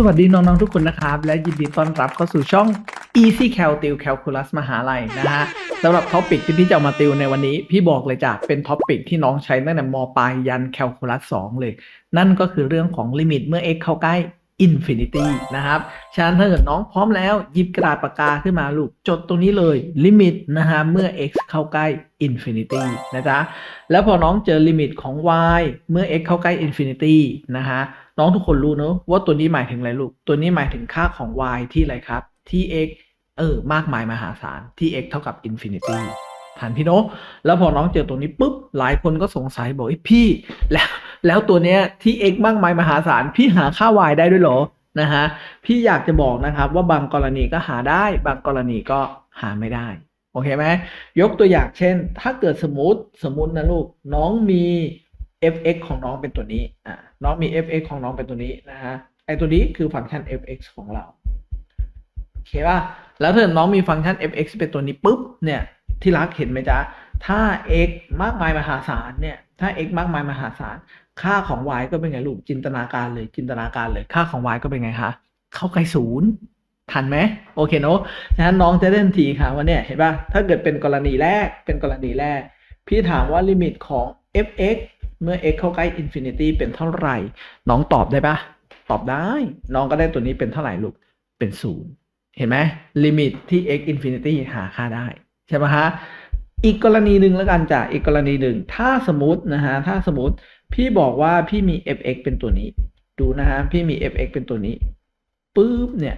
สวัสดีน้อง ๆ ทุกคนนะครับ และยินดีต้อนรับเข้าสู่ช่อง Easy Cal ติว Calculus มหาลัยนะฮะสำหรับท็อปิกที่พี่จะเอามาติวในวันนี้ พี่บอกเลยจ้ะเป็นท็อปิกที่น้องใช้ตั้งแต่มปลายยัน Calculus 2 เลย นั่นก็คือเรื่องของลิมิตเมื่อ x เข้าใกล้ Infinity นะครับ ฉะนั้นถ้าเกิดน้องพร้อมแล้วหยิบกระดาษปากกาขึ้นมาลูก จดตรงนี้เลยลิมิตนะฮะเมื่อ x เข้าใกล้ Infinity นะจ๊ะแล้วพอน้องเจอลิมิตของ y เมื่อ x เข้าใกล้ infinity นะฮะ น้องทุกคนรู้เนอะว่าตัวนี้หมายถึงอะไรลูก ตัวนี้หมายถึงค่าของ y ที่อะไรครับ ที่ x เออ มากมายมหาศาล ที่ x เท่ากับ infinity ฐานพี่โนแล้วพอน้องเจอตรงนี้ปุ๊บ หลายคนก็สงสัยบอกเอ้พี่ แล้ว แล้วตัวเนี้ยที่ x มากมายมหาศาล พี่หาค่า y ได้ด้วยเหรอ นะฮะ พี่อยากจะบอกนะครับว่าบางกรณีก็หาได้ บางกรณีก็หาไม่ได้ โอเคไหม ยกตัวอย่างเช่น ถ้าเกิดสมมติ สมมตินะลูก น้องมี fx ของน้องเป็นตัวนี้อ่าน้องมี fx ของน้องเป็นตัวนี้นะฮะไอตัวนี้คือฟังก์ชัน fx ของเราโอเคป่ะแล้วถ้าน้องมีฟังก์ชัน fx เป็นตัวนี้ปุ๊บเนี่ยที่รักเห็นไหมจ๊ะถ้า x มากมายมหาศาลเนี่ยถ้า x มากมายมหาศาลค่าของ y ก็เป็นไงลูกจินตนาการเลยจินตนาการเลยค่าของ y ก็เป็นไงคะเข้าใกล้ศูนย์ทันไหมโอเคเนอะฉะนั้นน้องจะได้ทันทีค่ะว่าเนี่ยเห็นป่ะถ้าเกิดเป็นกรณีแรกเป็นกรณีแรก พี่ถามว่าลิมิตของ fx เมื่อ x เข้าใกล้ infinity เป็นเท่าไหร่ น้องตอบได้ปะตอบได้ น้องก็ได้ตัวนี้เป็นเท่าไหร่ลูก เป็นศูนย์เห็นไหมลิมิตที่ x infinity หาค่าได้ ใช่ไหมฮะ อีกกรณีหนึ่งแล้วกันจ้ะอีกกรณีหนึ่ง ถ้าสมมตินะฮะ ถ้าสมมติพี่บอกว่าพี่มี fx เป็นตัวนี้ ดูนะฮะ พี่มี fx เป็นตัวนี้ปุ๊บเนี่ย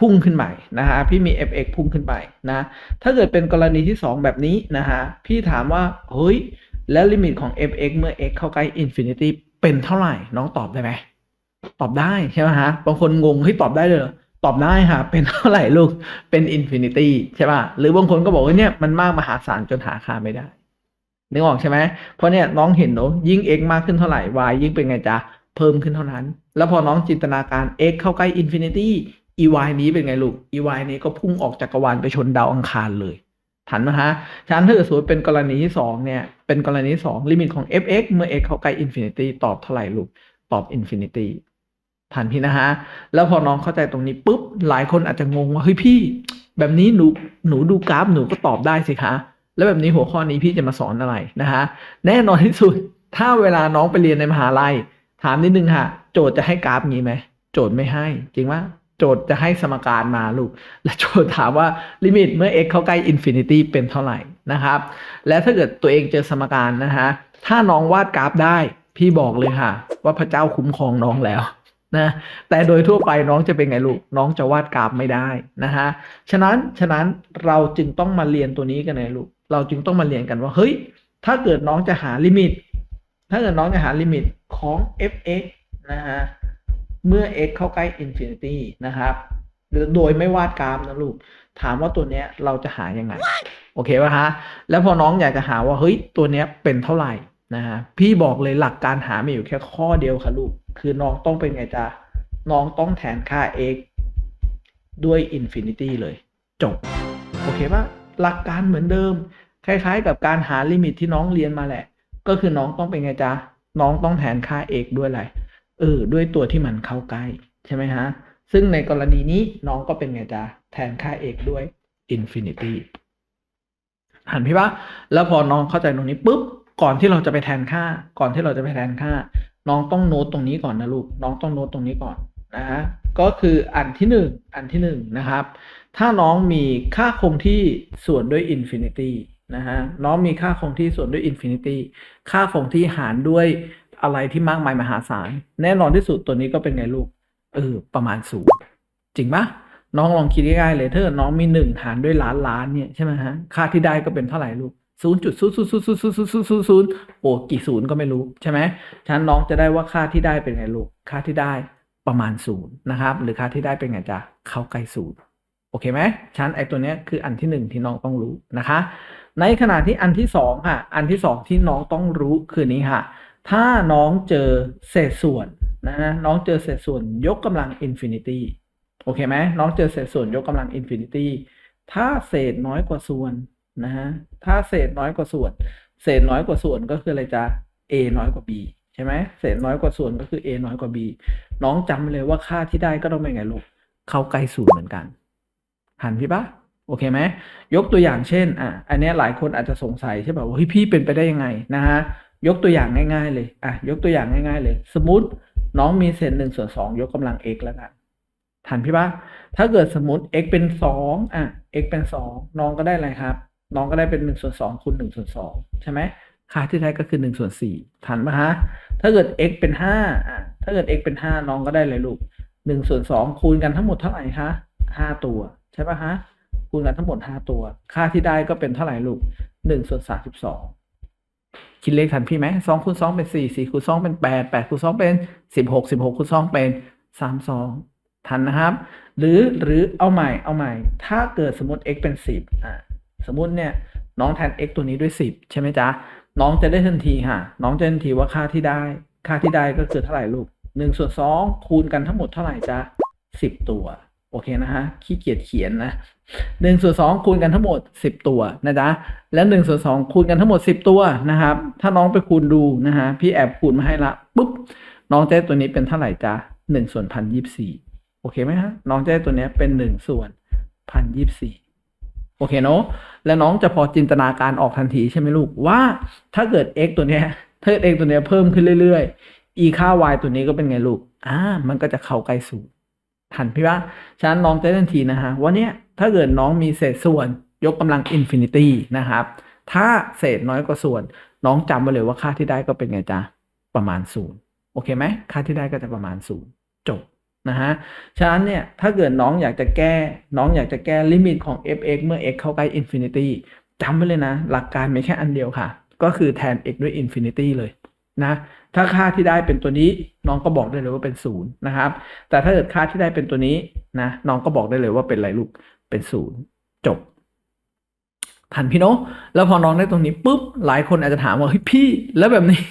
พุ่งขึ้นไปนะฮะพี่มี fx พุ่งขึ้นไปนะ ถ้าเกิดเป็นกรณีที่ 2 แบบนี้นะฮะพี่ถามว่าเฮ้ย แล้วลิมิตของ fx เมื่อ x เข้าใกล้ infinity เป็นเท่าไหร่ น้องตอบได้ไหม ตอบได้ใช่ไหมฮะ บางคนงงเฮ้ตอบได้เลยเหรอตอบได้ค่ะ เป็นเท่าไหร่ลูก เป็น infinity ใช่ป่ะ หรือบางคนก็บอกว่าเนี่ยมันมากมหาศาลจนหาค่าไม่ได้ นึกออกใช่ไหม เพราะเนี่ยน้องเห็นเนอะยิ่ง x มากขึ้นเท่าไหร่ y ยิ่งเป็นไงจ๊ะ เพิ่มขึ้นเท่านั้น แล้วพอน้องจินตนาการ x เข้าใกล้ infinity ey นี้เป็นไงลูก ey นี้ก็พุ่งออกจากกรวาลไปชนดาวอังคารเลย ทันไหมฮะฉะนั้นถ้าเกิดสมมติเป็นกรณีที่สองเนี่ย เป็นกรณีที่สองลิมิตของ fx เมื่อ x เข้าใกล้ infinity ตอบเท่าไหร่ลูกตอบ infinity ทันพี่นะฮะ แล้วพอน้องเข้าใจตรงนี้ปุ๊บ หลายคนอาจจะงงว่าเฮ้ยพี่ แบบนี้หนูหนูดูกราฟหนูก็ตอบได้สิคะ แล้วแบบนี้หัวข้อนี้พี่จะมาสอนอะไรนะฮะ แน่นอนที่สุด ถ้าเวลาน้องไปเรียนในมหาลัย ถามนิดนึงค่ะ โจทย์จะให้กราฟงี้ไหม โจทย์ไม่ให้ จริงว่า โจทย์จะให้สมการมาลูก และโจทย์ถามว่าลิมิตเมื่อ x เข้าใกล้ infinity เป็นเท่าไหร่นะครับ และถ้าเกิดตัวเองเจอสมการนะฮะ ถ้าน้องวาดกราฟได้ พี่บอกเลยค่ะ ว่าพระเจ้าคุ้มครองน้องแล้วนะแต่โดยทั่วไปน้องจะเป็นไงลูก น้องจะวาดกราฟไม่ได้นะฮะฉะนั้นฉะนั้นเราจึงต้องมาเรียนตัวนี้กันนะลูก เราจึงต้องมาเรียนกันว่าเฮ้ย ถ้าเกิดน้องจะหาลิมิต ถ้าเกิดน้องจะหาลิมิตของ fx นะฮะ เมื่อ x เข้าใกล้ infinity นะครับโดยไม่วาดกราฟนะลูก ถามว่าตัวเนี้ยเราจะหายังไง โอเคป่ะฮะ แล้วพอน้องอยากจะหาว่า เฮ้ย ตัวเนี้ยเป็นเท่าไหร่นะฮะ พี่บอกเลยหลักการหามีอยู่แค่ข้อเดียวค่ะลูก คือน้องต้องเป็นไงจ๊ะ น้องต้องแทนค่า x ด้วย infinity เลย จบ โอเคป่ะ หลักการเหมือนเดิม คล้ายๆ กับการหาลิมิตที่น้องเรียนมาแหละ ก็คือน้องต้องเป็นไงจ๊ะ น้องต้องแทนค่า x ด้วยอะไร เออด้วยตัวที่มันเข้าใกล้ใช่ไหมฮะ ซึ่งในกรณีนี้น้องก็เป็นไงจ๊ะ แทนค่า x ด้วย infinity หันพี่ปะแล้วพอน้องเข้าใจตรงนี้ปุ๊บก่อนที่เราจะไปแทนค่า ก่อนที่เราจะไปแทนค่า น้องต้องโน้ตตรงนี้ก่อนนะลูก น้องต้องโน้ตตรงนี้ก่อนนะฮะก็คืออันที่หนึ่งอันที่หนึ่งนะครับ ถ้าน้องมีค่าคงที่ส่วนด้วย infinity นะฮะน้องมีค่าคงที่ส่วนด้วย infinity ค่าคงที่หารด้วย อะไรที่มากมายมหาศาล แน่นอนที่สุดตัวนี้ก็เป็นไงลูก เออ ประมาณศูนย์จริงปะน้องลองคิดง่ายๆเลยเกิดน้องมีหนึ่งหารด้วยล้านล้านเนี่ยใช่ไหมฮะค่าที่ได้ก็เป็นเท่าไหร่ลูกศูนย์จุดศูนย์ศูนย์ศูนย์ศูนย์ศูนย์ศูนย์ศูนย์ศูนย์โอ้กี่ศูนย์ก็ไม่รู้ใช่ไหมฉะนั้นน้องจะได้ว่าค่าที่ได้เป็นไงลูก ค่าที่ได้ประมาณศูนย์นะครับ หรือค่าที่ได้เป็นไงจ๊ะเข้าใกล้ศูนย์โอเคไหมฉะนั้นไอ้ตัวเนี้ยคืออันที่หนึ่งที่น้องต้องรู้นะคะ ในขณะที่อันที่สองค่ะ อันที่สองที่น้องต้องรู้คือนี้ค่ะ ถ้าน้องเจอเศษส่วนนะน้องเจอเศษส่วนยกกำลังอินฟินิตี้โอเคไหมน้องเจอเศษส่วนยกกำลังอินฟินิตี้ถ้าเศษน้อยกว่าส่วนนะฮะถ้าเศษน้อยกว่าส่วน เศษน้อยกว่าส่วนก็คืออะไรจ๊ะ a น้อยกว่า b ใช่ไหมเศษน้อยกว่าส่วนก็คือ a น้อยกว่า b น้องจำเลยว่าค่าที่ได้ก็ต้องเป็นไงลูกเข้าใกล้ศูนย์เหมือนกันหันพี่ปะโอเคไหมยกตัวอย่างเช่นอะอันนี้หลายคนอาจจะสงสัยใช่ป่ะว่าเฮ้ยพี่เป็นไปได้ยังไงนะฮะ ยกตัวอย่างง่าย ๆ เลยอะยกตัวอย่างง่าย ๆ เลย สมมติน้องมีเศษหนึ่งส่วนสองยกกำลัง x แล้วกันทันพี่ปะถ้าเกิดสมมติ x เป็นสองอะ x เป็นสองน้องก็ได้อะไรครับ น้องก็ได้เป็นหนึ่งส่วนสองคูณหนึ่งส่วนสองใช่ไหมค่าที่ได้ก็คือหนึ่งส่วนสี่ทันปะฮะถ้าเกิด x เป็นห้าอะถ้าเกิด x เป็นห้าน้องก็ได้เลยลูกหนึ่งส่วนสองคูณกันทั้งหมดเท่าไหร่คะห้าตัวใช่ปะฮะคูณกันทั้งหมดห้าตัว ค่าที่ได้ก็เป็นเท่าไหร่ลูกหนึ่งส่วนสามสิบสอง คิดเลขทันพี่ไหมสองคูณสองเป็นสี่สี่คูณสองเป็นแปดแปดคูณสองเป็นสิบหกสิบหกคูณสองเป็นสามสองทันนะครับ หรือหรือเอาใหม่เอาใหม่ ถ้าเกิดสมมติ x เป็นสิบอะสมมติเนี่ยน้องแทน x ตัวนี้ด้วยสิบใช่ไหมจ๊ะน้องจะได้ทันทีค่ะ น้องจะทันทีว่าค่าที่ได้ ค่าที่ได้ก็คือเท่าไหร่ลูกหนึ่งส่วนสองคูณกันทั้งหมดเท่าไหร่จ๊ะสิบตัว โอเคนะฮะขี้เกียจเขียนนะหนึ่งส่วนสองคูณกันทั้งหมดสิบตัวนะจ๊ะแล้วหนึ่งส่วนสองคูณกันทั้งหมดสิบตัวนะครับ ถ้าน้องไปคูณดูนะฮะพี่แอบคูณมาให้ละปุ๊บน้องจะได้ตัวนี้เป็นเท่าไหร่จ๊ะหนึ่งส่วนพันยี่สี่โอเคไหมฮะน้องจะได้ตัวนี้เป็นหนึ่งส่วนพันยี่สี่โอเคเนาะแล้วน้องจะพอจินตนาการออกทันทีใช่ไหมลูกว่า ถ้าเกิด x ตัวเนี้ยถ้าเกิด x ตัวเนี้ยเพิ่มขึ้นเรื่อยๆ e ค่า y ตัวนี้ก็เป็นไงลูกอ่ามันก็จะเข้าใกล้ศูนย์ ทันพี่ว่าฉะนั้นน้องจะได้ทันทีนะฮะว่าเนี้ถ้าเกิดน้องมีเศษส่วนยกกำลังอินฟินิตี้นะครับถ้าเศษน้อยกว่าส่วน น้องจำไว้เลยว่าค่าที่ได้ก็เป็นไงจ๊ะประมาณศูนย์โอเคไหมค่าที่ได้ก็จะประมาณศูนย์จบนะฮะ ฉะนั้นเนี่ยถ้าเกิดน้องอยากจะแก้ น้องอยากจะแก้ลิมิตของ f(x) เมื่อ x เข้าใกล้ infinity จำไว้เลยนะ หลักการมีแค่อันเดียวค่ะ ก็คือแทน x ด้วย infinity เลยนะ ถ้าค่าที่ได้เป็นตัวนี้น้องก็บอกได้เลยว่าเป็นศูนย์นะครับ แต่ถ้าเกิดค่าที่ได้เป็นตัวนี้นะน้องก็บอกได้เลยว่าเป็นอะไรลูกเป็นศูนย์จบทันพี่โนอะแล้วพอน้องได้ตรงนี้ปุ๊บหลายคนอาจจะถามว่าเฮ้ยพี่ แล้วแบบนี้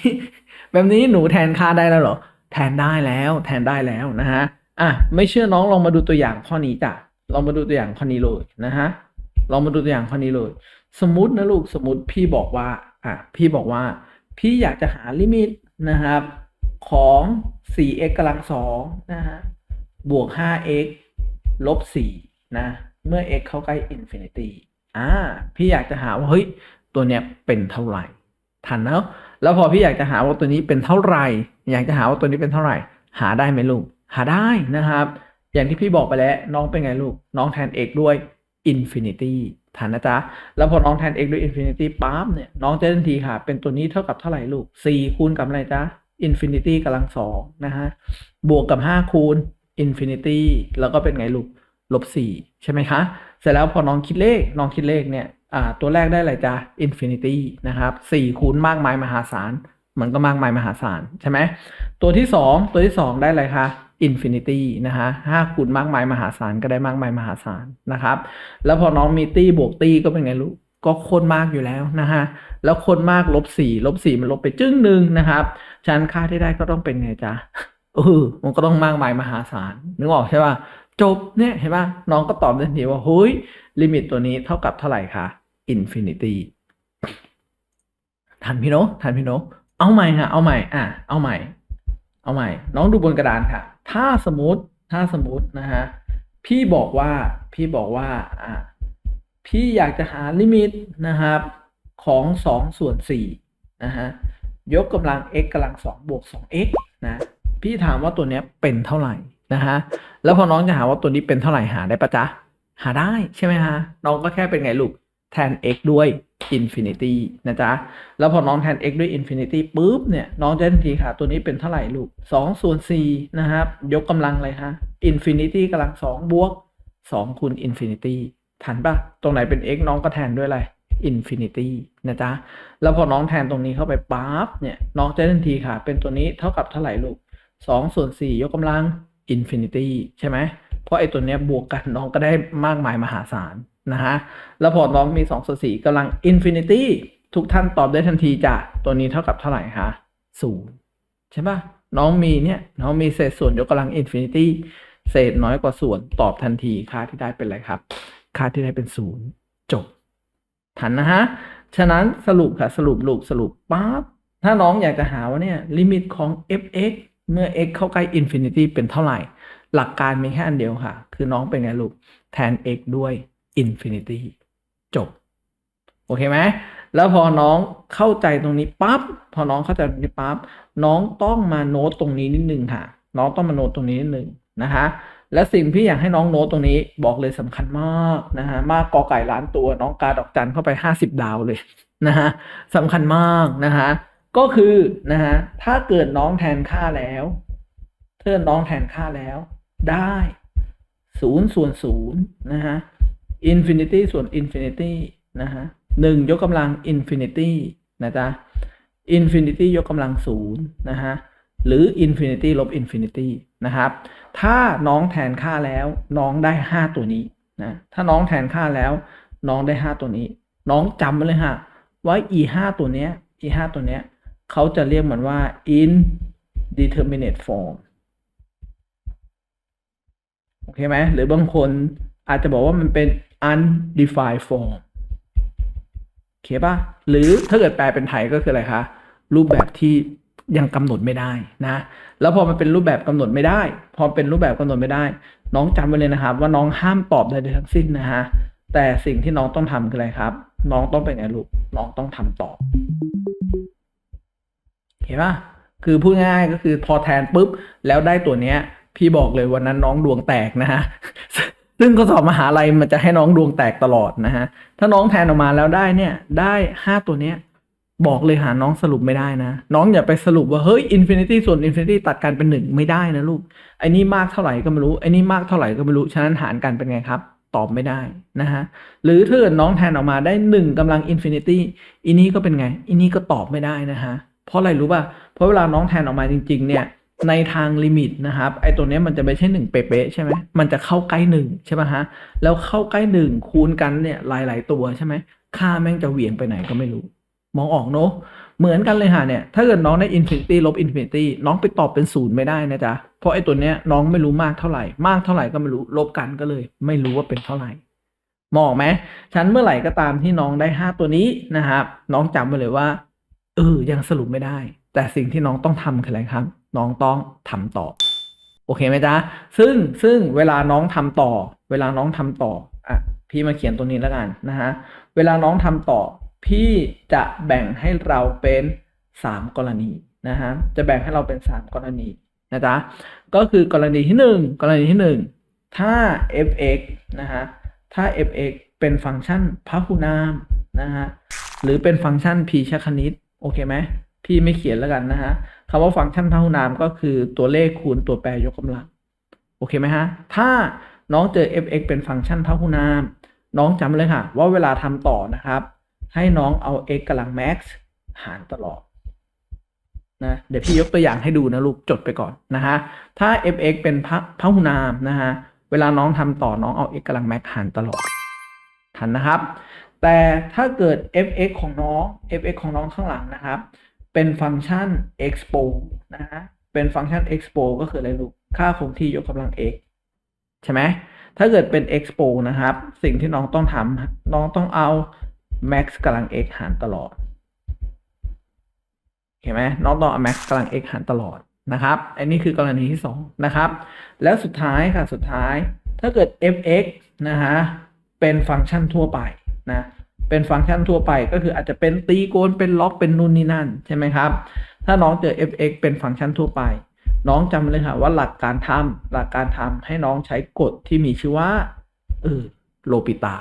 แบบนี้หนูแทนค่าได้แล้วเหรอแทนได้แล้วแทนได้แล้วนะฮะอะไม่เชื่อน้องลองมาดูตัวอย่างข้อนี้จ้ะลองมาดูตัวอย่างข้อนี้เลยนะฮะลองมาดูตัวอย่างข้อนี้เลย สมมตินะลูกสมมติพี่บอกว่าอะพี่บอกว่า พี่อยากจะหาลิมิต นะครับ ของ 4x กำลังสองนะฮะบวก 5x ลบ 4 นะ เมื่อ x เข้าใกล้ infinity อ่าพี่อยากจะหาว่า เฮ้ย ตัวเนี้ยเป็นเท่าไหร่ ทันเนาะแล้วพอพี่อยากจะหาว่าตัวนี้เป็นเท่าไหร่ อยากจะหาว่าตัวนี้เป็นเท่าไหร่ หาได้ไหมลูก หาได้นะครับ อย่างที่พี่บอกไปแล้ว น้องเป็นไงลูก น้องแทน x ด้วย infinity ทัน ฐานนะจ๊ะ แล้วพอน้องแทน x ด้วย infinity ปั๊บเนี่ย น้องจะทันทีค่ะ เป็นตัวนี้เท่ากับเท่าไหร่ลูก 4 คูณกับอะไรจ๊ะ infinity กำลังสองนะฮะ บวกกับ 5 คูณ infinity แล้วก็เป็นไงลูก ลบ 4 ใช่ไหมคะ เสร็จแล้วพอน้องคิดเลข น้องคิดเลขเนี่ย อ่า ตัวแรกได้อะไรจ๊ะ infinity นะครับ 4 คูณมากมายมหาศาล มันก็มากมายมหาศาลใช่ไหม ตัวที่สองตัวที่สองได้อะไรคะ infinity นะฮะห้าคูณมากมายมหาศาลก็ได้มากมายมหาศาลนะครับ แล้วพอน้องมีตี้บวกตี้ก็เป็นไงลูกก็โคนมากอยู่แล้วนะฮะ แล้วโคนมากลบสี่ลบสี่มันลบไปจึ้งหนึ่งนะครับฉะนั้นค่าที่ได้ก็ต้องเป็นไงจ๊ะเออมันก็ต้องมากมายมหาศาลนึกออกใช่ป่ะจบเนี่ยเห็นป่ะน้องก็ตอบทันทีว่าเฮ้ยลิมิตตัวนี้เท่ากับเท่าไหร่คะ infinity ทันพี่โนอะทันพี่โนอะเอาใหม่ค่ะเอาใหม่อะเอาใหม่ เอาใหม่ น้องดูบนกระดานค่ะ ถ้าสมมติถ้าสมมตินะฮะพี่บอกว่าพี่บอกว่าอะพี่อยากจะหาลิมิตนะครับ ของสองส่วนสี่นะฮะยกกำลัง x กำลังสองบวกสอง x นะพี่ถามว่าตัวเนี้ยเป็นเท่าไหร่นะฮะแล้วพอน้องจะหาว่าตัวนี้เป็นเท่าไหร่หาได้ปะจ๊ะหาได้ใช่ไหมฮะน้องก็แค่เป็นไงลูกแทน x ด้วย infinity นะจ๊ะ แล้วพอน้องแทน x ด้วย infinity ปุ๊บเนี่ย น้องจะทันทีค่ะ ตัวนี้เป็นเท่าไหร่ลูก2ส่วน4นะครับ ยกกำลังเลยฮะ infinity กำลัง 2 บวก 2 คูณ infinity ทันปะตรงไหนเป็น x น้องก็แทนด้วยอะไร infinity นะจ๊ะ แล้วพอน้องแทนตรงนี้เข้าไปปั๊บเนี่ย น้องจะทันทีค่ะ เป็นตัวนี้เท่ากับเท่าไหร่ลูก2ส่วน4ยกกำลัง infinity ใช่ไหมเพราะไอ้ตัวเนี้ยบวกกันน้องก็ได้มากมายมหาศาล นะฮะแล้วพอน้องมี2ส่วน4กำลัง infinity ทุกท่านตอบได้ทันทีจ้ะตัวนี้เท่ากับเท่าไหร่คะศูนย์ใช่ปะน้องมีเนี่ย น้องมีเศษส่วนยกกำลัง infinity เศษน้อยกว่าส่วนตอบทันทีค่าที่ได้เป็นอะไรครับ ค่าที่ได้เป็นศูนย์จบ ทันนะฮะ ฉะนั้นสรุปค่ะ สรุปลูกสรุปปั๊บถ้าน้องอยากจะหาว่าเนี่ย ลิมิตของ f(x) เมื่อ x เข้าใกล้ infinity เป็นเท่าไหร่ หลักการมีแค่อันเดียวค่ะ คือน้องเป็นไงลูกแทน x ด้วย infinity จบ โอเคไหมแล้วพอน้องเข้าใจตรงนี้ปั๊บพอน้องเข้าใจตรงนี้ปั๊บน้องต้องมาโน้ตตรงนี้นิดนึงค่ะ น้องต้องมาโน้ตตรงนี้นิดนึงนะคะและสิ่งที่อยากให้น้องโน้ตตรงนี้บอกเลยสำคัญมากนะฮะมากกอไก่ล้านตัวน้องกาดอกจันเข้าไปห้าสิบดาวเลยนะฮะสำคัญมากนะฮะก็คือนะฮะถ้าเกิดน้องแทนค่าแล้วถ้าเกิดน้องแทนค่าแล้วได้ศูนย์ส่วนศูนย์นะฮะ อินฟินิตี้ส่วนอินฟินิตี้นะฮะหนึ่งยกกำลังอินฟินิตี้นะจ๊ะอินฟินิตี้ยกกำลังศูนย์นะฮะหรืออินฟินิตี้ลบอินฟินิตี้นะครับ ถ้าน้องแทนค่าแล้วน้องได้ห้าตัวนี้นะถ้าน้องแทนค่าแล้ว น้องได้ห้าตัวนี้ น้องจำไว้เลยฮะว่า e ห้าตัวเนี้ย e ห้าตัวเนี้ยเขาจะเรียกมันว่า indeterminate form โอเคไหมหรือบางคนอาจจะบอกว่ามันเป็น undefined form โอเคป่ะ หรือถ้าเกิดแปลเป็นไทยก็คืออะไรคะ รูปแบบที่ยังกำหนดไม่ได้นะ แล้วพอมันเป็นรูปแบบกำหนดไม่ได้ พอเป็นรูปแบบกำหนดไม่ได้ น้องจำไว้เลยนะครับ ว่าน้องห้ามตอบใดๆทั้งสิ้นนะฮะ แต่สิ่งที่น้องต้องทำคืออะไรครับ น้องต้องเป็นไงลูก น้องต้องทำตอบ เห็นป่ะคือพูดง่ายก็คือพอแทนปุ๊บ แล้วได้ตัวเนี้ย พี่บอกเลยวันนั้นน้องดวงแตกนะฮะ ซึ่งข้อสอบมหาลัยมันจะให้น้องดวงแตกตลอดนะฮะ ถ้าน้องแทนออกมาแล้วได้เนี่ย ได้ห้าตัวเนี้ย บอกเลยหาน้องสรุปไม่ได้นะ น้องอย่าไปสรุปว่าเฮ้ยอินฟินิตี้ส่วนอินฟินิตี้ตัดกันเป็นหนึ่งไม่ได้นะลูกไอ้นี่มากเท่าไหร่ก็ไม่รู้ไอ้นี่มากเท่าไหร่ก็ไม่รู้ ฉะนั้นหารกันเป็นไงครับ ตอบไม่ได้นะฮะ หรือถ้าเกิดน้องแทนออกมาได้หนึ่งกำลังอินฟินิตี้อีนี้ก็เป็นไงอีนี้ก็ตอบไม่ได้นะฮะ เพราะอะไรรู้ป่ะ เพราะเวลาน้องแทนออกมาจริง ๆ เนี่ย ในทางลิมิตนะครับ ไอตัวนี้มันจะไม่ใช่หนึ่งเป๊ะๆใช่ไหมมันจะเข้าใกล้หนึ่งใช่ไหมฮะ แล้วเข้าใกล้หนึ่งคูณกันเนี่ยหลาย ๆ ตัวใช่ไหมค่าแม่งจะเหวี่ยงไปไหนก็ไม่รู้ มองออกเนอะเหมือนกันเลยฮะเนี่ย ถ้าเกิดน้องได้อินฟินิตี้ลบอินฟินิตี้น้องไปตอบเป็นศูนย์ไม่ได้นะจ๊ะ เพราะไอตัวเนี้ยน้องไม่รู้มากเท่าไหร่ มากเท่าไหร่ก็ไม่รู้ลบกันก็เลย ไม่รู้ว่าเป็นเท่าไหร่มองออกไหมฉันเมื่อไหร่ก็ตามที่น้องได้ห้าตัวนี้นะครับ น้องจำไว้เลยว่าเออยังสรุปไม่ได้ แต่สิ่งที่น้องต้องทำคืออะไรครับ น้องต้องทำต่อ โอเคไหมจ๊ะ ซึ่งซึ่งเวลาน้องทำต่อ เวลาน้องทำต่ออะพี่มาเขียนตัวนี้แล้วกันนะฮะเวลาน้องทำต่อ พี่จะแบ่งให้เราเป็นสามกรณีนะฮะจะแบ่งให้เราเป็นสามกรณีนะจ๊ะก็คือกรณีที่หนึ่งกรณีที่หนึ่งถ้า f(x) นะฮะถ้า f(x) เป็นฟังก์ชันพหุนามนะฮะหรือเป็นฟังก์ชัน p ชคณิต โอเคไหม พี่ไม่เขียนแล้วกันนะฮะคำว่าฟังก์ชันพหุนามก็คือตัวเลขคูณตัวแปรยกกำลัง โอเคไหมฮะ ถ้าน้องเจอ f(x) เป็นฟังก์ชันพหุนาม น้องจำเลยค่ะ ว่าเวลาทำต่อนะครับ ให้น้องเอา x กำลัง max หารตลอดนะเดี๋ยวพี่ยกตัวอย่างให้ดูนะลูกจดไปก่อนนะฮะ ถ้า f(x) เป็นพพหุนามนะฮะ เวลาน้องทำต่อน้องเอา x กำลัง max หารตลอด ทันนะครับ แต่ถ้าเกิด f(x) ของน้อง f(x) ของน้องข้างหลังนะครับ เป็นฟังก์ชัน expo นะฮะเป็นฟังก์ชัน expo ก็คืออะไรลูกค่าคงที่ยกกำลัง x ใช่ไหมถ้าเกิดเป็น expo นะครับ สิ่งที่น้องต้องทำน้องต้องเอา max กำลัง x หารตลอดเห็นไหมน้องต้องเอา max กำลัง x หารตลอดนะครับ อันนี้คือกรณีที่สองนะครับ แล้วสุดท้ายค่ะ สุดท้าย ถ้าเกิด fx นะฮะ เป็นฟังก์ชันทั่วไปนะ เป็นฟังก์ชันทั่วไปก็คืออาจจะเป็นตีโกณเป็นล็อกเป็นนู่นนี่นั่นใช่ไหมครับ ถ้าน้องเจอ fx เป็นฟังก์ชันทั่วไป น้องจำเลยค่ะว่าหลักการทำหลักการทำให้น้องใช้กฎที่มีชื่อว่าเออโลปิตา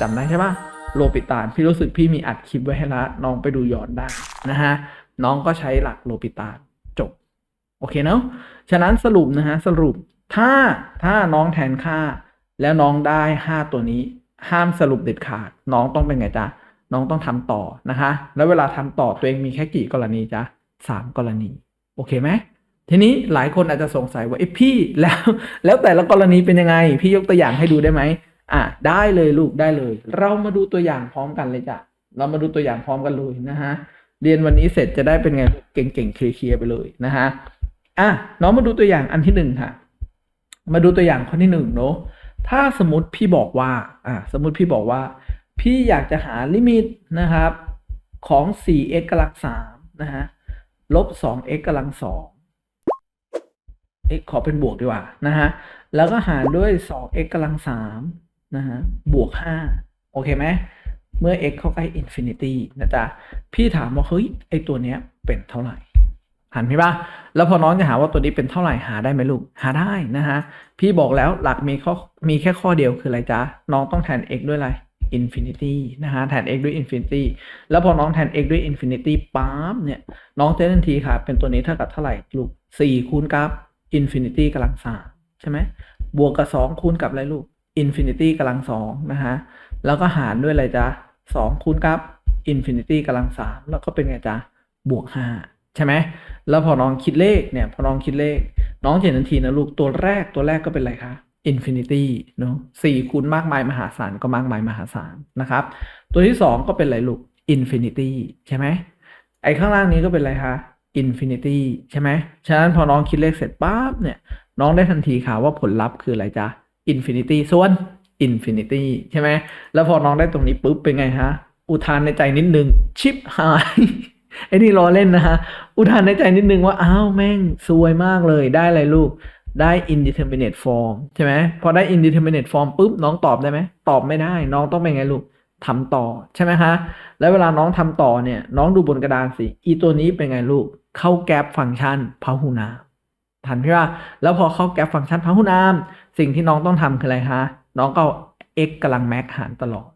จำได้ใช่ปะโลปิตาพี่รู้สึกพี่มีอัดคลิปไว้ให้ละน้องไปดูย้อนได้นะฮะน้องก็ใช้หลักโลปิตาจบ โอเคเนาะฉะนั้นสรุปนะฮะสรุปถ้าถ้าน้องแทนค่าแล้วน้องได้ห้าตัวนี้ ห้ามสรุปเด็ดขาด น้องต้องเป็นไงจ๊ะน้องต้องทำต่อนะคะ แล้วเวลาทำต่อตัวเองมีแค่กี่กรณีจ๊ะสามกรณี โอเคไหมทีนี้หลายคนอาจจะสงสัยว่าไอ้พี่แล้วแล้วแต่ละกรณีเป็นยังไง พี่ยกตัวอย่างให้ดูได้ไหมอะได้เลยลูกได้เลย เรามาดูตัวอย่างพร้อมกันเลยจ้ะเรามาดูตัวอย่างพร้อมกันเลยนะฮะเรียนวันนี้เสร็จจะได้เป็นไงเก่งๆเคลียร์ๆไปเลยนะฮะอะน้องมาดูตัวอย่างอันที่หนึ่งค่ะ มาดูตัวอย่างข้อที่หนึ่งเนาะ ถ้าสมมติพี่บอกว่าอ่าสมมติพี่บอกว่า พี่อยากจะหาลิมิตนะครับ ของ 4x กำลัง3นะฮะลบสอง x กำลังสอง x ขอเป็นบวกดีกว่านะฮะแล้วก็หารด้วยสอง x กำลังสามนะฮะบวกห้าโอเคไหมเมื่อ x เข้าใกล้อินฟินิตี้นะจ๊ะพี่ถามว่าเฮ้ยไอตัวเนี้ยเป็นเท่าไหร่ หันพี่ปะแล้วพอน้องจะหาว่าตัวนี้เป็นเท่าไหร่หาได้ไหมลูก หาได้นะฮะ พี่บอกแล้วหลักมีข้อมีแค่ข้อเดียวคืออะไรจ๊ะ น้องต้องแทน x ด้วยอะไร infinity นะฮะ แทน x ด้วย infinity แล้วพอน้องแทน x ด้วย infinity ปั๊บเนี่ย น้องจะได้ทันทีค่ะ เป็นตัวนี้เท่ากับเท่าไหร่ลูก 4 คูณกับ infinity กำลังสามใช่ไหม บวกกับ 2 คูณกับอะไรลูก infinity กำลังสองนะฮะ แล้วก็หารด้วยอะไรจ๊ะ 2 คูณกับ infinity กำลังสามแล้วก็เป็นไงจ๊ะ บวก 5 ใช่ไหมแล้วพอน้องคิดเลขเนี่ยพอน้องคิดเลข น้องเห็นทันทีนะลูกตัวแรกตัวแรกก็เป็นอะไรคะ infinity เนาะสี่คูณมากมายมหาศาลก็มากมายมหาศาลนะครับ ตัวที่สองก็เป็นอะไรลูก infinity ใช่ไหมไอ้ข้างล่างนี้ก็เป็นอะไรคะ infinity ใช่ไหมฉะนั้นพอน้องคิดเลขเสร็จปั๊บเนี่ยน้องได้ทันทีค่ะว่าผลลัพธ์คืออะไรจ๊ะ infinity ส่วน infinity ใช่ไหมแล้วพอน้องได้ตรงนี้ปุ๊บเป็นไงฮะอุทานในใจนิดนึงชิปหาย ไอ้นี่ล้อเล่นนะฮะ อุทานในใจนิดนึงว่า อ้าวแม่งซวยมากเลยได้อะไรลูกได้ indeterminate form ใช่ไหมพอได้ indeterminate form ปุ๊บน้องตอบได้ไหมตอบไม่ได้ น้องต้องเป็นไงลูกทำต่อใช่ไหมฮะแล้วเวลาน้องทำต่อเนี่ย น้องดูบนกระดานสิอีตัวนี้เป็นไงลูก เข้าแกร็บฟังก์ชันพหุนามทันพี่ว่า แล้วพอเข้าแกร็บฟังก์ชันพหุนาม สิ่งที่น้องต้องทำคืออะไรคะน้องก็เอา x กำลังแม็กหารตลอด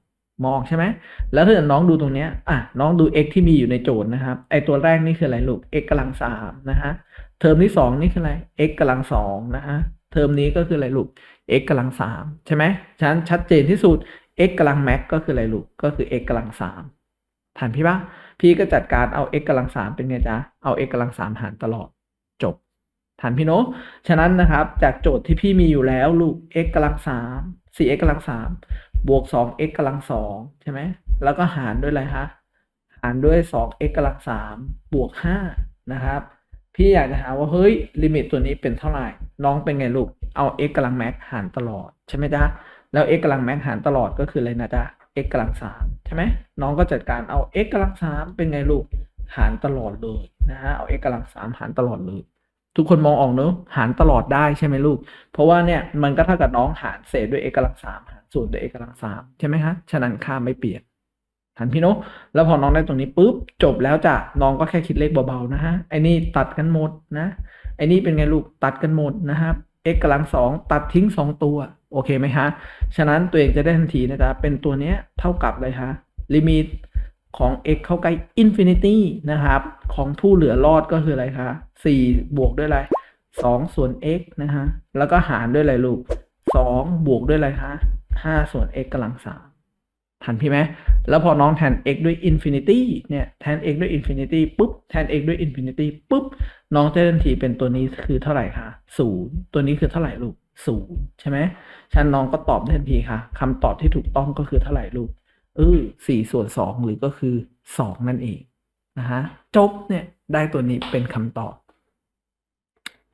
มองใช่ไหม แล้วถ้าเกิดน้องดูตรงเนี้ย อะ น้องดู x ที่มีอยู่ในโจทย์นะครับ ไอตัวแรกนี่คืออะไรลูก x กำลังสามนะฮะ เทอมที่สองนี่คืออะไร x กำลังสองนะฮะ เทอมนี้ก็คืออะไรลูก x กำลังสามใช่ไหมฉะนั้นชัดเจนที่สุด x กำลังแม็กก็คืออะไรลูก ก็คือ x กำลังสามทันพี่ปะพี่ก็จัดการเอา x กำลังสามเป็นไงจ๊ะ เอา x กำลังสามหารตลอดจบทันพี่โนฉะนั้นนะครับ จากโจทย์ที่พี่มีอยู่แล้วลูก x กำลังสามสี่ x กำลังสาม บวกสอง x กำลังสองใช่ไหมแล้วก็หารด้วยอะไรฮะหารด้วยสอง x กำลังสามบวกห้านะครับพี่อยากจะหาว่าเฮ้ยลิมิตตัวนี้เป็นเท่าไหร่น้องเป็นไงลูกเอา x กำลังแม็กหารตลอดใช่ไหมจ๊ะแล้ว x กำลังแม็กหารตลอดก็คืออะไรนะจ๊ะ x กำลังสามใช่ไหมน้องก็จัดการเอา x กำลังสามเป็นไงลูกหารตลอดเลยนะฮะเอา x กำลังสามหารตลอดเลยทุกคนมองออกเนอะหารตลอดได้ใช่ไหมลูก เพราะว่าเนี่ยมันก็เท่ากับน้องหารเศษด้วย x กำลังสามหาร สูตรด้วย x กำลังสามใช่ไหมฮะฉะนั้นค่าไม่เปลี่ยนทันพี่นอะแล้วพอน้องได้ตรงนี้ปุ๊บจบแล้วจ้ะน้องก็แค่คิดเลขเบาๆนะฮะไอ้นี่ตัดกันหมดนะไอ้นี่เป็นไงลูกตัดกันหมดนะครับ x กำลังสองตัดทิ้งสองตัว โอเคไหมฮะ ฉะนั้นตัวเองจะได้ทันทีนะจ๊ะเป็นตัวเนี้ยเท่ากับเลยฮะลิมิตของ x เข้าใกล้ infinity นะครับ ของผู้เหลือรอดก็คืออะไรคะ4บวกด้วยอะไร2ส่วน x นะฮะ แล้วก็หารด้วยอะไรลูก2บวกด้วยอะไรคะ 5ส่วน x กำลังสามทันพี่ไหมแล้วพอน้องแทน x ด้วย infinity เนี่ยแทน x ด้วย infinity ปุ๊บแทน x ด้วย infinity ปุ๊บน้องจะทันทีเป็นตัวนี้คือเท่าไหร่คะศูนย์ตัวนี้คือเท่าไหร่ลูกศูนย์ใช่ไหมฉันน้องก็ตอบได้ทันทีค่ะคำตอบที่ถูกต้องก็คือเท่าไหร่ลูกเออสี่ส่วนสองหรือก็คือสองนั่นเองนะฮะจบเนี่ยได้ตัวนี้เป็นคำตอบ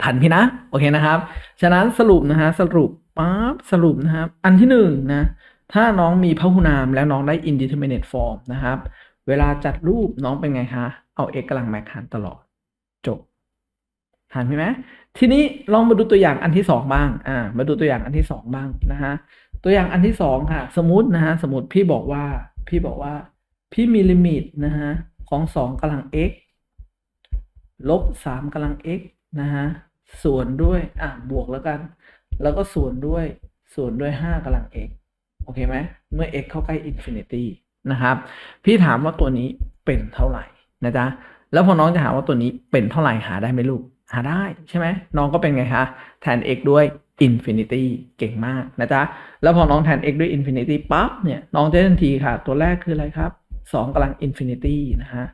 ทันพี่นะ โอเคนะครับ ฉะนั้นสรุปนะฮะสรุป ปั๊บสรุปนะครับ อันที่หนึ่งนะ ถ้าน้องมีพหุนามแล้วน้องได้ indeterminate form นะครับ เวลาจัดรูปน้องเป็นไงคะ เอา x กำลังแม็กหารตลอด จบทันไหมทีนี้ลองมาดูตัวอย่างอันที่สองบ้าง อ่า มาดูตัวอย่างอันที่สองบ้างนะฮะ ตัวอย่างอันที่สองค่ะ สมมตินะฮะ สมมติพี่บอกว่า พี่บอกว่า พี่มีลิมิตนะฮะของสองกำลัง x ลบสามกำลัง x นะฮะ ส่วนด้วย อะ บวกแล้วกัน แล้วก็ส่วนด้วยส่วนด้วยห้ากำลัง x โอเคไหมเมื่อ x เข้าใกล้ infinity นะครับ พี่ถามว่าตัวนี้เป็นเท่าไหร่นะจ๊ะแล้วพอน้องจะหาว่าตัวนี้เป็นเท่าไหร่หาได้ไหมลูก หาได้ใช่ไหมน้องก็เป็นไงคะแทน x ด้วย infinity เก่งมากนะจ๊ะแล้วพอน้องแทน x ด้วย infinity ปั๊บเนี่ยน้องจะทันทีค่ะ ตัวแรกคืออะไรครับ2กำลัง infinity นะฮะ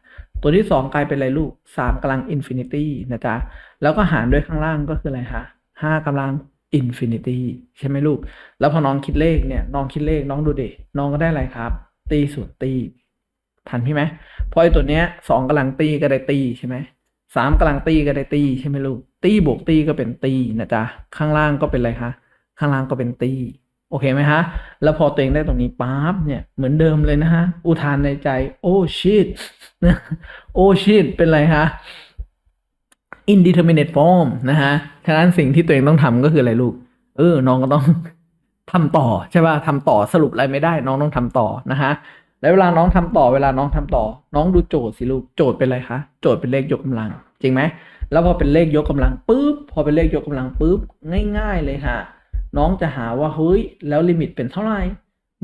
ตัวที่ 2 กลายเป็นอะไรลูก3กำลัง infinity นะจ๊ะแล้วก็หารด้วยข้างล่างก็คืออะไรคะ5กำลัง infinity ใช่ไหมลูก แล้วพอน้องคิดเลขเนี่ย น้องคิดเลขน้องดูเดน้องก็ได้อะไรครับ ตีส่วนตีทันพี่ไหมเพราะไอตัวเนี้ยสองกำลังตีก็ได้ตีใช่ไหมสามกำลังตีก็ได้ตีใช่ไหมลูก ตีบวกตีก็เป็นตีนะจ๊ะข้างล่างก็เป็นอะไรคะข้างล่างก็เป็นตีโอเคไหมฮะ แล้วพอตัวเองได้ตรงนี้ปั๊บเนี่ยเหมือนเดิมเลยนะฮะ อุทานในใจ โอ้ชิตนะโอ้ชิตเป็นไรฮะ indeterminate form นะฮะ ฉะนั้นสิ่งที่ตัวเองต้องทำก็คืออะไรลูก เออ น้องก็ต้องทำต่อใช่ป่ะทำต่อสรุปอะไรไม่ได้ น้องต้องทำต่อนะฮะ แล้วเวลาน้องทำต่อ เวลาน้องทำต่อ น้องดูโจทย์สิลูก โจทย์เป็นอะไรคะ โจทย์เป็นเลขยกกำลัง จริงไหม แล้วพอเป็นเลขยกกำลังปุ๊บ พอเป็นเลขยกกำลังปุ๊บ ง่าย ๆ เลยค่ะ น้องจะหาว่าเฮ้ย แล้วลิมิตเป็นเท่าไหร่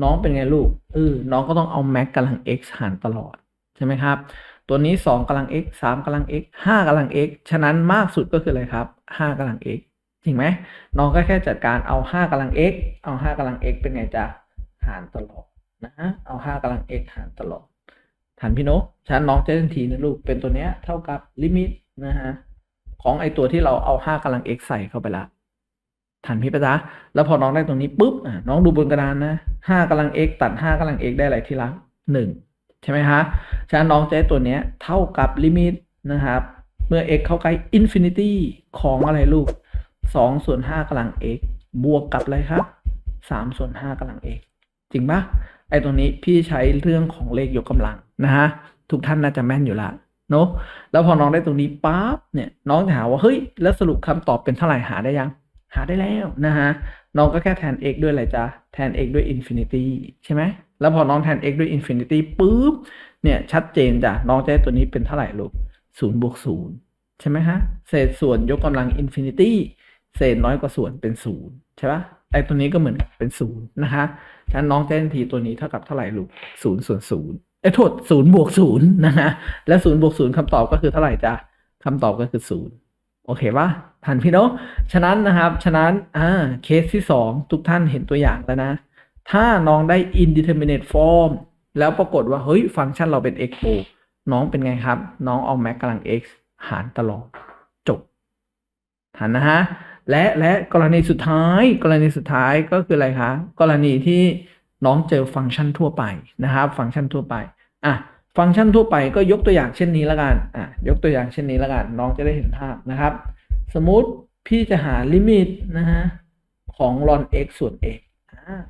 น้องเป็นไงลูก เออ น้องก็ต้องเอาแม็กกำลัง x หารตลอดใช่ไหมครับ ตัวนี้2กำลัง x 3กำลัง x 5กำลัง x ฉะนั้นมากสุดก็คืออะไรครับ5กำลัง x จริงไหมน้องก็แค่จัดการเอา 5กำลัง x เอา 5กำลัง x เป็นไงจ๊ะหารตลอดนะฮะเอา 5กำลัง x หารตลอดฐานพี่นกฉะนั้นน้องจะทันทีนะลูกเป็นตัวเนี้ยเท่ากับลิมิตนะฮะของไอตัวที่เราเอา 5กำลัง x ใส่เข้าไปละฐานพี่ปะจ๊ะแล้วพอน้องได้ตรงนี้ปุ๊บน้องดูบนกระดานนะ5กำลัง x ตัด5กำลัง x ได้อะไรที่รัก1 ใช่ไหมฮะฉะนั้นน้องจะได้ตัวเนี้ยเท่ากับลิมิตนะครับ เมื่อ x เข้าใกล้ infinity ของอะไรลูก2ส่วน5กำลัง x บวกกับอะไรครับ3ส่วน5กำลัง x จริงปะไอตรงนี้พี่ใช้เรื่องของเลขยกกำลังนะฮะทุกท่านน่าจะแม่นอยู่ละเนาะแล้วพอน้องได้ตรงนี้ปั๊บเนี่ยน้องจะหาว่าเฮ้ยแล้วสรุปคำตอบเป็นเท่าไหร่หาได้ยัง หาได้แล้วนะฮะน้องก็แค่แทน x ด้วยอะไรจ๊ะแทน x ด้วย infinity ใช่ไหม แล้วพอน้องแทน x ด้วย infinity ปุ๊บ เนี่ย ชัดเจนจ้ะ น้องจะได้ตัวนี้เป็นเท่าไหร่ลูกศูนย์บวกศูนย์ใช่ไหมฮะ เศษส่วนยกกำลัง infinity เศษน้อยกว่าส่วนเป็นศูนย์ใช่ปะไอตัวนี้ก็เหมือนเป็นศูนย์นะคะฉะนั้นน้องจะได้ทีตัวนี้เท่ากับเท่าไหร่ลูกศูนย์ส่วนศูนย์เอ้โทษศูนย์บวกศูนย์นะฮะ และศูนย์บวกศูนย์คำตอบก็คือเท่าไหร่จ้ะคำตอบก็คือศูนย์โอเคปะทันพี่เนาะ ฉะนั้นนะครับ ฉะนั้น อ่า เคสที่สองทุกท่านเห็นตัวอย่างแล้วนะ ถ้าน้องได้ indeterminate form แล้วปรากฏว่าเฮ้ยฟังก์ชันเราเป็น x โน้องเป็นไงครับ น้องเอาแม็กกำลัง x หารตลอดจบทันนะฮะและและกรณีสุดท้าย กรณีสุดท้ายก็คืออะไรคะกรณีที่น้องเจอฟังก์ชันทั่วไปนะครับ ฟังก์ชันทั่วไปอะฟังก์ชันทั่วไปก็ยกตัวอย่างเช่นนี้ละกันอะยกตัวอย่างเช่นนี้ละกันน้องจะได้เห็นภาพนะครับ สมมุติพี่จะหาลิมิตนะฮะของ ln x ส่วน x อ่า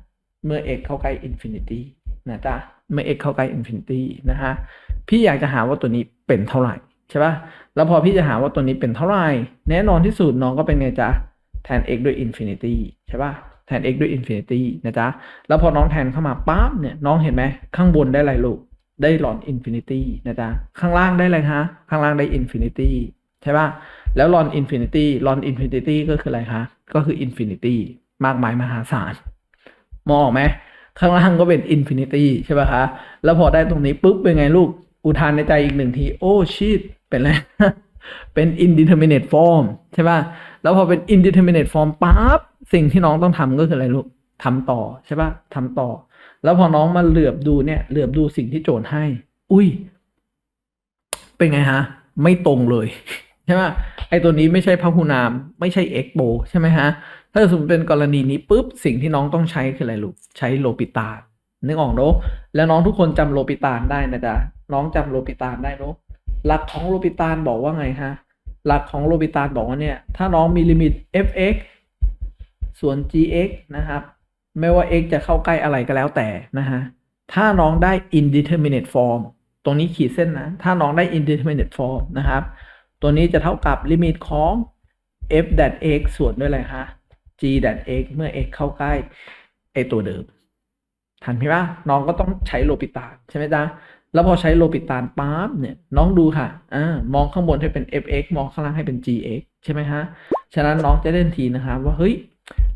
เมื่อ x เข้าใกล้ infinity นะจ๊ะเมื่อ x เข้าใกล้ infinity นะฮะพี่อยากจะหาว่าตัวนี้เป็นเท่าไหร่ใช่ปะแล้วพอพี่จะหาว่าตัวนี้เป็นเท่าไหร่ แน่นอนที่สุดน้องก็เป็นไงจ๊ะแทน x ด้วย infinity ใช่ปะแทน x ด้วย infinity นะจ๊ะแล้วพอน้องแทนเข้ามาปั๊บเนี่ยน้องเห็นไหมข้างบนได้อะไรลูกได้หลอน infinity นะจ๊ะข้างล่างได้อะไรคะข้างล่างได้ infinity ใช่ปะแล้วหลอน infinity หลอน infinity ก็คืออะไรคะก็คือ infinity มากมายมหาศาล มองออกไหมข้างล่างก็เป็น infinity ใช่ป่ะคะ แล้วพอได้ตรงนี้ปุ๊บเป็นไงลูก อุทานในใจอีกหนึ่งที โอ้ชิตเป็นอะไรเป็น indeterminate form ใช่ป่ะ แล้วพอเป็น indeterminate form ปั๊บ สิ่งที่น้องต้องทำก็คืออะไรลูกทำต่อใช่ป่ะทำต่อ แล้วพอน้องมาเหลือบดูเนี่ย เหลือบดูสิ่งที่โจทย์ให้ อุ้ย เป็นไงฮะ ไม่ตรงเลย ใช่ไหมไอตัวนี้ไม่ใช่พหุนาม ไม่ใช่ x โบใช่ไหมฮะ ถ้าสมมติเป็นกรณีนี้ปุ๊บสิ่งที่น้องต้องใช้คืออะไรลูกใช้โลปิตานนึกออกเนอะแล้วน้องทุกคนจำโลปิตานได้นะจ๊ะน้องจำโลปิตานได้เนอะหลักของโลปิตานบอกว่าไงฮะหลักของโลปิตานบอกว่าเนี่ยถ้าน้องมีลิมิต fx ส่วน gx นะครับไม่ว่า x จะเข้าใกล้อะไรก็แล้วแต่นะฮะถ้าน้องได้ indeterminate form ตรงนี้ขีดเส้นนะ ถ้าน้องได้ indeterminate form นะครับ ตัวนี้จะเท่ากับลิมิตของ f that x ส่วนด้วยอะไรคะ g that x เมื่อ x เข้าใกล้ไอตัวเดิม ทันพี่ว่าน้องก็ต้องใช้โลปิตานใช่ไหมจ๊ะ แล้วพอใช้โลปิตานปั๊บเนี่ยน้องดูค่ะอ่ามองข้างบนให้เป็น fx มองข้างล่างให้เป็น gx ใช่ไหมฮะ ฉะนั้นน้องจะเล่นทีนะครับว่าเฮ้ย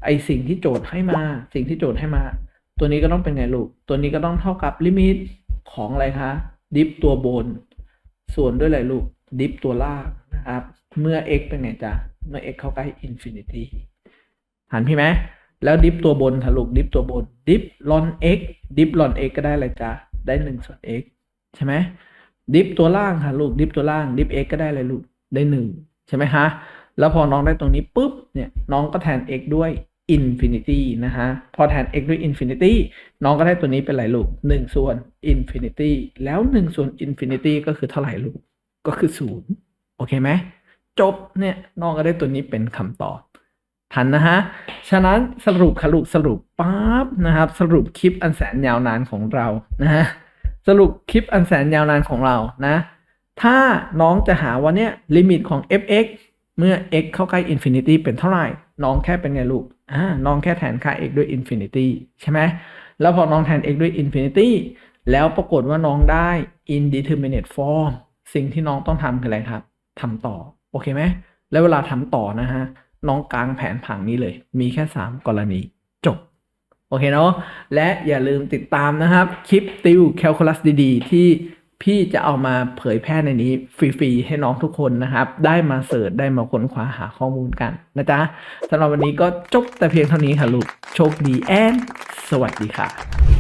ไอสิ่งที่โจทย์ให้มา สิ่งที่โจทย์ให้มา ตัวนี้ก็ต้องเป็นไงลูก ตัวนี้ก็ต้องเท่ากับลิมิตของอะไรคะ ดิฟตัวบน ส่วนด้วยอะไรลูก ดิฟตัวล่างนะครับ เมื่อ x เป็นไงจ๊ะ เมื่อ x เข้าใกล้ infinity หันพี่ไหมแล้วดิฟตัวบนค่ะลูกดิฟตัวบนดิฟลอน x ดิฟลอน x ก็ได้อะไรจ๊ะได้หนึ่งส่วน x ใช่ไหมดิฟตัวล่างค่ะลูกดิฟตัวล่างดิฟ x ก็ได้อะไรลูกได้หนึ่งใช่ไหมฮะแล้วพอน้องได้ตรงนี้ปุ๊บเนี่ยน้องก็แทน x ด้วย infinity นะฮะพอแทน x ด้วย infinity น้องก็ได้ตัวนี้เป็นอะไรลูกหนึ่งส่วน infinity แล้วหนึ่งส่วน infinity ก็คือเท่าไหร่ลูกก็คือศูนย์โอเคไหมจบเนี่ยน้องก็ได้ตัวนี้เป็นคำตอบ ทันนะฮะ ฉะนั้นสรุปค่ะลูกสรุปปั๊บนะครับ สรุปคลิปอันแสนยาวนานของเรานะฮะสรุปคลิปอันแสนยาวนานของเรานะ ถ้าน้องจะหาว่าเนี่ยลิมิตของ f(x) เมื่อ x เข้าใกล้ infinity เป็นเท่าไหร่ น้องแค่เป็นไงลูกอ่าน้องแค่แทนค่า x ด้วย infinity ใช่ไหมแล้วพอน้องแทน x ด้วย infinity แล้วปรากฏว่าน้องได้ indeterminate form สิ่งที่น้องต้องทำคืออะไรครับทำต่อ โอเคไหมแล้วเวลาทำต่อนะฮะ น้องกลางแผนผังนี้เลย มีแค่ 3 กรณีจบ โอเคเนาะและอย่าลืมติดตามนะครับ คลิปติวแคลคูลัสดีๆ ที่พี่จะเอามาเผยแพร่ในนี้ฟรีๆ ให้น้องทุกคนนะครับ ได้มาเสิร์ชได้มาค้นคว้าหาข้อมูลกันนะจ๊ะสำหรับวันนี้ก็จบแต่เพียงเท่านี้ค่ะลูกโชคดีแอนสวัสดีค่ะ